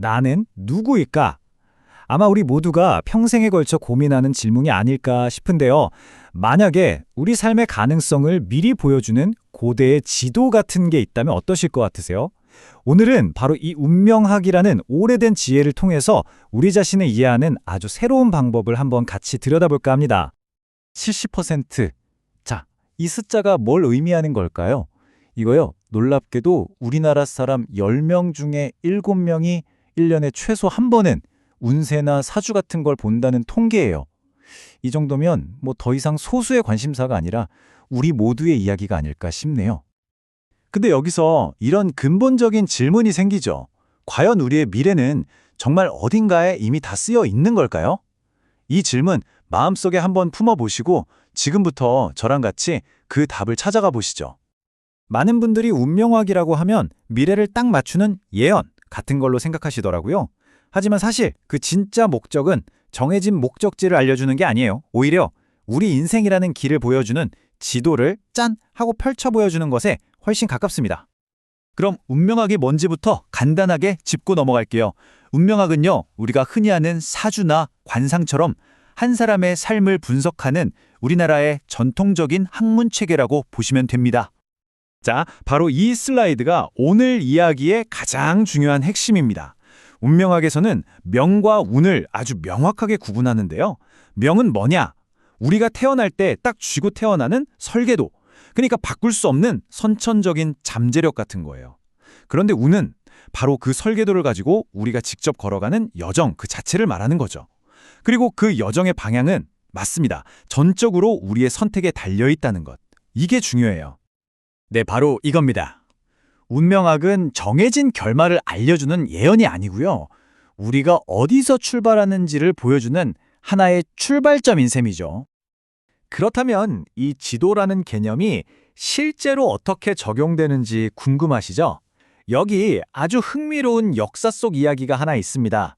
나는 누구일까? 아마 우리 모두가 평생에 걸쳐 고민하는 질문이 아닐까 싶은데요. 만약에 우리 삶의 가능성을 미리 보여주는 고대의 지도 같은 게 있다면 어떠실 것 같으세요? 오늘은 바로 이 운명학이라는 오래된 지혜를 통해서 우리 자신을 이해하는 아주 새로운 방법을 한번 같이 들여다볼까 합니다. 70%. 자, 이 숫자가 뭘 의미하는 걸까요? 이거요, 놀랍게도 우리나라 사람 10명 중에 7명이 1년에 최소 한 번은 운세나 사주 같은 걸 본다는 통계예요. 이 정도면 뭐 더 이상 소수의 관심사가 아니라 우리 모두의 이야기가 아닐까 싶네요. 근데 여기서 이런 근본적인 질문이 생기죠. 과연 우리의 미래는 정말 어딘가에 이미 다 쓰여 있는 걸까요? 이 질문 마음속에 한번 품어보시고 지금부터 저랑 같이 그 답을 찾아가 보시죠. 많은 분들이 운명학이라고 하면 미래를 딱 맞추는 예언 같은 걸로 생각하시더라고요. 하지만 사실 그 진짜 목적은 정해진 목적지를 알려주는 게 아니에요. 오히려 우리 인생이라는 길을 보여주는 지도를 짠 하고 펼쳐 보여주는 것에 훨씬 가깝습니다. 그럼 운명학이 뭔지부터 간단하게 짚고 넘어갈게요. 운명학은요, 우리가 흔히 아는 사주나 관상처럼 한 사람의 삶을 분석하는 우리나라의 전통적인 학문 체계라고 보시면 됩니다. 자, 바로 이 슬라이드가 오늘 이야기의 가장 중요한 핵심입니다. 운명학에서는 명과 운을 아주 명확하게 구분하는데요. 명은 뭐냐? 우리가 태어날 때 딱 쥐고 태어나는 설계도. 그러니까 바꿀 수 없는 선천적인 잠재력 같은 거예요. 그런데 운은 바로 그 설계도를 가지고 우리가 직접 걸어가는 여정 그 자체를 말하는 거죠. 그리고 그 여정의 방향은 맞습니다. 전적으로 우리의 선택에 달려 있다는 것. 이게 중요해요. 네, 바로 이겁니다. 운명학은 정해진 결말을 알려주는 예언이 아니고요. 우리가 어디서 출발하는지를 보여주는 하나의 출발점인 셈이죠. 그렇다면 이 지도라는 개념이 실제로 어떻게 적용되는지 궁금하시죠? 여기 아주 흥미로운 역사 속 이야기가 하나 있습니다.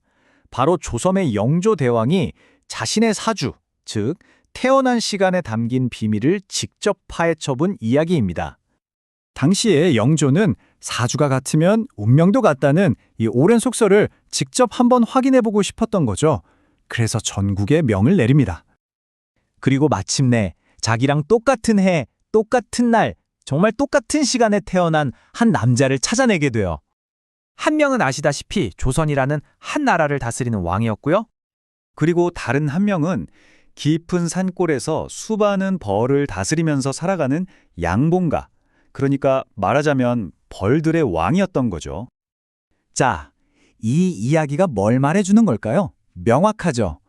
바로 조선의 영조 대왕이 자신의 사주, 즉 태어난 시간에 담긴 비밀을 직접 파헤쳐 본 이야기입니다. 당시에 영조는 사주가 같으면 운명도 같다는 이 오랜 속설을 직접 한번 확인해 보고 싶었던 거죠. 그래서 전국에 명을 내립니다. 그리고 마침내 자기랑 똑같은 해, 똑같은 날, 정말 똑같은 시간에 태어난 한 남자를 찾아내게 돼요. 한 명은 아시다시피 조선이라는 한 나라를 다스리는 왕이었고요. 그리고 다른 한 명은 깊은 산골에서 수많은 벌을 다스리면서 살아가는 양봉가, 그러니까 말하자면 벌들의 왕이었던 거죠. 자, 이 이야기가 뭘 말해주는 걸까요? 명확하죠.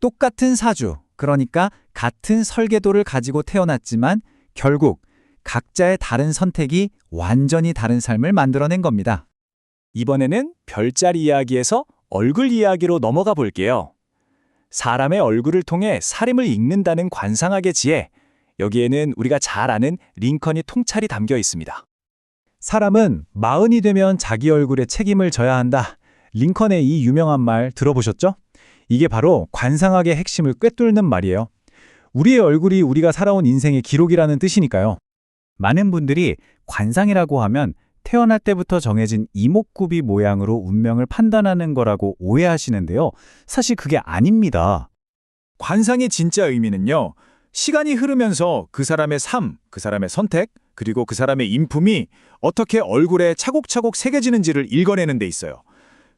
똑같은 사주, 그러니까 같은 설계도를 가지고 태어났지만 결국 각자의 다른 선택이 완전히 다른 삶을 만들어낸 겁니다. 이번에는 별자리 이야기에서 얼굴 이야기로 넘어가 볼게요. 사람의 얼굴을 통해 살임을 읽는다는 관상학의 지혜, 여기에는 우리가 잘 아는 링컨이 통찰이 담겨 있습니다. 사람은 마흔이 되면 자기 얼굴에 책임을 져야 한다. 링컨의 이 유명한 말 들어보셨죠? 이게 바로 관상학의 핵심을 꿰뚫는 말이에요. 우리의 얼굴이 우리가 살아온 인생의 기록이라는 뜻이니까요. 많은 분들이 관상이라고 하면 태어날 때부터 정해진 이목구비 모양으로 운명을 판단하는 거라고 오해하시는데요. 사실 그게 아닙니다. 관상의 진짜 의미는요. 시간이 흐르면서 그 사람의 삶, 그 사람의 선택, 그리고 그 사람의 인품이 어떻게 얼굴에 차곡차곡 새겨지는지를 읽어내는 데 있어요.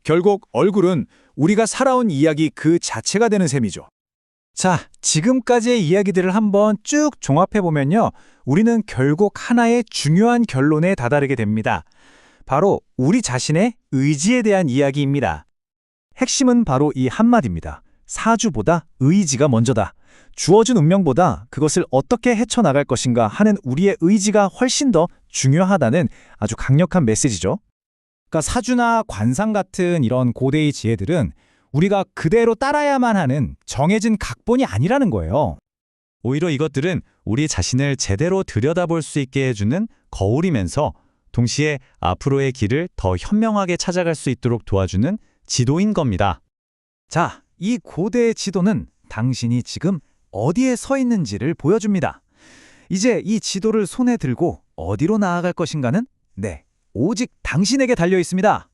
결국 얼굴은 우리가 살아온 이야기 그 자체가 되는 셈이죠. 자, 지금까지의 이야기들을 한번 쭉 종합해보면요. 우리는 결국 하나의 중요한 결론에 다다르게 됩니다. 바로 우리 자신의 의지에 대한 이야기입니다. 핵심은 바로 이 한마디입니다. 사주보다 의지가 먼저다. 주어진 운명보다 그것을 어떻게 헤쳐나갈 것인가 하는 우리의 의지가 훨씬 더 중요하다는 아주 강력한 메시지죠. 그러니까 사주나 관상 같은 이런 고대의 지혜들은 우리가 그대로 따라야만 하는 정해진 각본이 아니라는 거예요. 오히려 이것들은 우리 자신을 제대로 들여다볼 수 있게 해주는 거울이면서 동시에 앞으로의 길을 더 현명하게 찾아갈 수 있도록 도와주는 지도인 겁니다. 자, 이 고대의 지도는 당신이 지금 어디에 서 있는지를 보여줍니다. 이제 이 지도를 손에 들고 어디로 나아갈 것인가는 네, 오직 당신에게 달려 있습니다.